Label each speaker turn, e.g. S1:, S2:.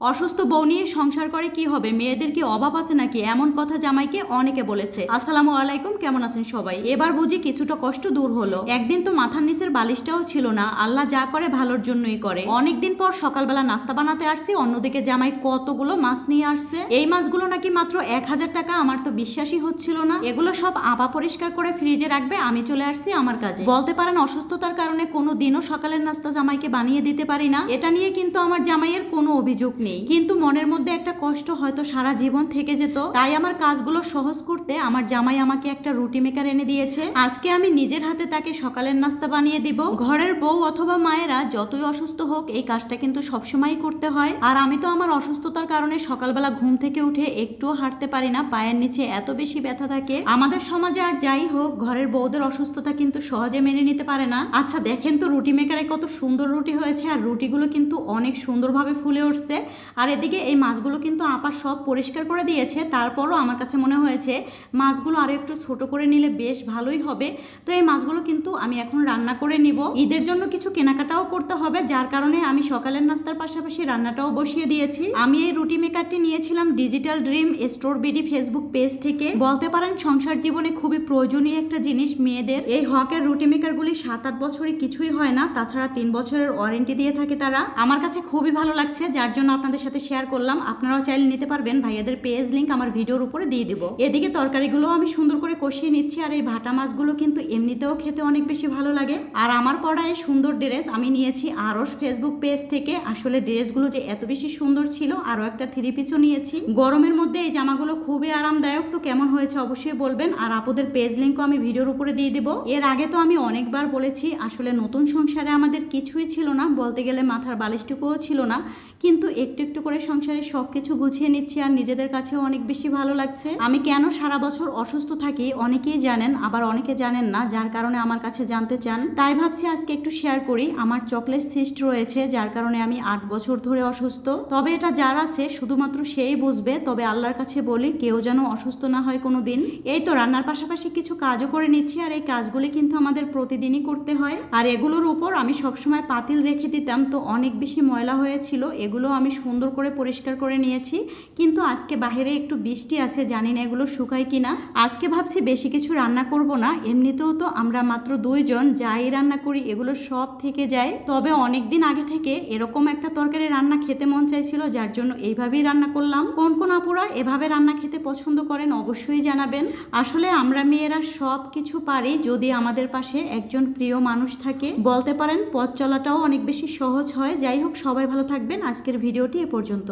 S1: অসুস্থ বউ নিয়ে সংসার করে কি হবে? মেয়েদের কি অভাব আছে নাকি? এমন কথা জামাইকে অনেকে বলেছে। আসসালামু আলাইকুম, কেমন আছেন সবাই? এবার বুঝি কিছুটা কষ্ট দূর হলো। একদিন তো মাথার নিচের বালিশটাও ছিল না। আল্লাহ যা করে ভালোর জন্যই করে। অনেকদিন পর সকালবেলা নাস্তা বানাতে আসছি। অন্যদিকে জামাই কতগুলো মাছ নিয়ে আসছে। এই মাছগুলো নাকি মাত্র এক হাজার টাকা। আমার তো বিশ্বাসই হচ্ছিল না। এগুলো সব আপা পরিষ্কার করে ফ্রিজে রাখবে। আমি চলে আসছি আমার কাজে। বলতে পারেন অসুস্থতার কারণে কোনো দিনও সকালের নাস্তা জামাইকে বানিয়ে দিতে পারি না। এটা নিয়ে কিন্তু আমার জামাইয়ের কোনো অভিযোগ নেই। কিন্তু মনের মধ্যে একটা কষ্ট হয়তো সারা জীবন থেকে যেত। তাই আমার কাজগুলো সহজ করতে আমার জামাই আমাকে একটা রুটি মেকার এনে দিয়েছে। আজকে আমি নিজের হাতে তাকে সকালের নাস্তা বানিয়ে দিব। ঘরের বউ অথবা মায়েরা যতই অসুস্থ হোক, এই কাজটা কিন্তু সবসময়ই করতে হয়। আর আমি তো আমার অসুস্থতার কারণে সকালবেলা ঘুম থেকে উঠে একটুও হাঁটতে পারি না, পায়ের নিচে এত বেশি ব্যথা থাকে। আমাদের সমাজে আর যাই হোক, ঘরের বউদের অসুস্থতা কিন্তু সহজে মেনে নিতে পারে না। আচ্ছা দেখেন তো রুটি মেকারে কত সুন্দর রুটি হয়েছে, আর রুটিগুলো কিন্তু অনেক সুন্দরভাবে ফুলে উঠছে। আর এদিকে এই মাছগুলো কিন্তু আপা সব পরিষ্কার করে দিয়েছে। তারপরও আমার কাছে মনে হয়েছে, মাছগুলো আরও একটু ছোট করে নিলে বেশ ভালোই হবে। তো এই মাছগুলো কিন্তু আমি এখন রান্না করে নিব। ঈদের জন্য কিছু কেনাকাটাও করতে হবে, যার কারণে আমি সকালের নাস্তার পাশাপাশি রান্নাটাও বসিয়ে দিয়েছি। আমি এই রুটি মেকারটি নিয়েছিলাম digital dream store BD Facebook page থেকে। বলতে পারেন, সংসার জীবনে খুবই প্রয়োজনীয় একটা জিনিস মেয়েদের। এই হকের রুটি মেকারগুলি সাত আট বছরে কিছুই হয় না, তাছাড়া তিন বছরের ওয়ারেন্টি দিয়ে থাকে তারা। আমার কাছে খুবই ভালো লাগছে, যার জন্য আপনাদের সাথে শেয়ার করলাম। আপনারাও চাইলে নিতে পারবেন। ভাইয়াদের পেজ লিংক আমার ভিডিওর উপরে দিয়ে দিব। এদিকে তরকারিগুলো আমি সুন্দর করে কষিয়ে নিচ্ছি আর এই ভাটা মাছগুলো কিন্তু এমনিতেও খেতে অনেক বেশি ভালো লাগে। আর আমার পড়া এই সুন্দর ড্রেস আমি নিয়েছি আরস ফেসবুক পেজ থেকে। আসলে ড্রেসগুলো যে এত বেশি সুন্দর ছিল, আরও একটা থ্রি পিসও নিয়েছি। গরমের মধ্যে এই জামাগুলো খুবই আরামদায়ক, তো কেমন হয়েছে অবশ্যই বলবেন। আর আপুদের পেজ লিঙ্কও আমি ভিডিওর উপরে দিয়ে দিব। এর আগে তো আমি অনেকবার বলেছি, আসলে নতুন সংসারে আমাদের কিছুই ছিল না। বলতে গেলে মাথার বালিশটুকুও ছিল না। কিন্তু একটু একটু একটু করে সংসারে সব কিছু গুছিয়ে নিচ্ছি আর নিজেদের কাছেও অনেক বেশি ভালো লাগছে। আমি কেন সারা বছর অসুস্থ থাকি অনেকেই জানেন, আবার অনেকে জানেন না, যার কারণে আমার কাছে জানতে চান। তাই ভাবছি আজকে একটু শেয়ার করি, আমার চকলেট সিস্ট রয়েছে, যার কারণে আমি আট বছর ধরে অসুস্থ। তবে এটা যার আছে, শুধুমাত্র সেই বুঝবে, তবে আল্লাহর কাছে বলি, কেউ যেন অসুস্থ না হয় কোনো দিন এই তো রান্নার পাশাপাশি কিছু কাজও করে নিচ্ছি, আর এই কাজগুলি কিন্তু আমাদের প্রতিদিনই করতে হয়। আর এগুলোর উপর আমি সবসময় পাতিল রেখে দিতাম, তো অনেক বেশি ময়লা হয়েছিল, এগুলো আমি সুন্দর করে পরিষ্কার করে নিয়েছি। কিন্তু আজকে বাইরে একটু বৃষ্টি আছে, জানি না এগুলো শুকায় কিনা। আজকে ভাবছি বেশি কিছু রান্না করব না। এমনিতেও তো আমরা মাত্র দুইজন যাই রান্না করি, এগুলো সব থেকে যায়। তবে অনেক দিন আগে থেকে এরকম একটা তরকারি রান্না খেতে মন চাইছিল, যার জন্য এইভাবেই রান্না করলাম। কোন কোন আপুরা এভাবে রান্না খেতে পছন্দ করেন অবশ্যই জানাবেন। আসলে আমরা মেয়েরা সব কিছু পারি যদি আমাদের পাশে একজন প্রিয় মানুষ থাকে। বলতে পারেন, পথ চলাটাও অনেক বেশি সহজ হয়। যাই হোক, সবাই ভালো থাকবেন। আজকের ভিডিওটি এ পর্যন্ত।